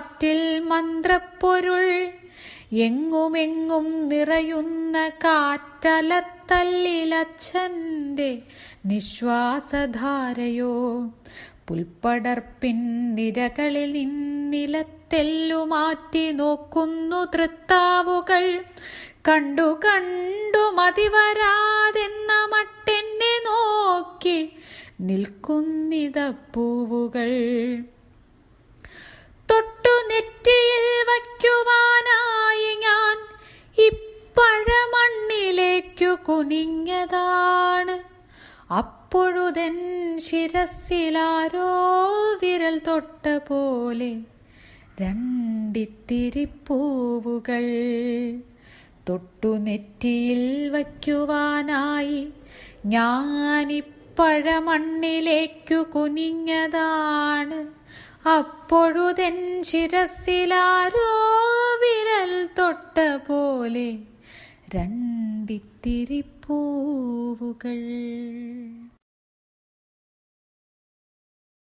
കാറ്റിൽ മന്ത്രപ്പൊരുൾ. എങ്ങുമെങ്ങും നിറയുന്ന കാറ്റലത്തല്ലിലച്ഛന്റെ നിശ്വാസധാരയോ. പുൽപ്പടർപ്പിൻ നിരകളിൽ നിന്നിലെല്ലു മാറ്റി നോക്കുന്നു തൃത്താവുകൾ. കണ്ടു കണ്ടു മതിവരാതെന്ന മട്ടെന്നെ നോക്കി നിൽക്കുന്നിത പൂവുകൾ ഇപ്പഴമണ്ണിലേക്കു കുനിഞ്ഞതാണ്. അപ്പോഴുതൻ ശിരസിലാരോ വിരൽ തൊട്ട പോലെ രണ്ടിത്തിരിപ്പൂവുകൾ തൊട്ടു നെറ്റിയിൽ വയ്ക്കുവാനായി ഞാനിപ്പഴമണ്ണിലേക്കു കുനിഞ്ഞതാണ്. അപ്പോഴുതെൻ ശിരസിലാരോ വിരൽ തൊട്ട പോലെ രണ്ടിത്തിരിപ്പൂവുകൾ.